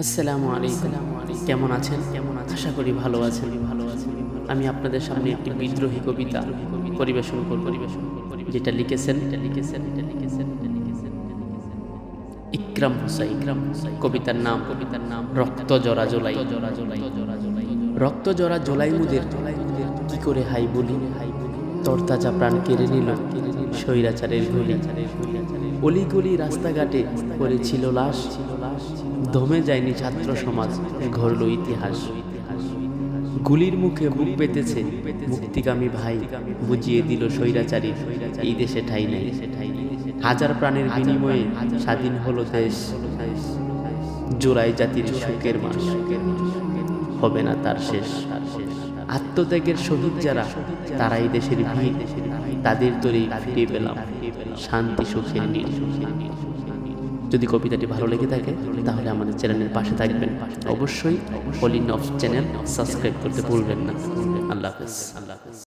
আসসালামু আলাইকুম। কেমন আছেন? কেমন আশা করি ভালো আছেন। ভালো আছেন আমি আপনাদের সামনে একটি বিদ্রোহী কবিতা পরিবেশন করব পরিবেশন যেটা লিখেছেন এটা লিখেছেন এটা লিখেছেন এটা লিখেছেন ইকরাম হুসাই ইকরাম হুসাই কবিতার নাম কবিতার নাম রক্ত জরা জোলাই। জরা জোলাই জরা জোলাই রক্ত জরা জোলাই মুদের জোলাই মুদের কি করে হাই বলি? হাই বলি তরতাজা প্রাণ কেড়ে নিল স্বৈরাচারের গুলি অলি গলি রাস্তাঘাটে পড়েছিল লাশ। দমে যায়নি ছাত্র সমাজ, ঘরল ইতিহাস। গুলির মুখে বুক পেতেছে মুক্তিগামী ভাই, বুঝিয়ে দিল স্বৈরাচারী, এই দেশে ঠাই নেই। হাজার প্রাণের বিনিময়ে স্বাধীন হলো দেশ। জোড়াই জাতির সুখের মাস। হবে না তার শেষ। আত্মত্যাগের শহীদ যারা, তারাই দেশের ভিড় তাদের তৈরি ফিরে পেলাম। শান্তি নীল। যদি কবিতাটি ভালো লেগে থাকে, তাহলে আমাদের চ্যানেলের পাশে থাকবেন। অবশ্যই অলিন অফ চ্যানেল সাবস্ক্রাইব করতে ভুলবেন না। আল্লাহ হাফেজ আল্লাহ হাফেজ।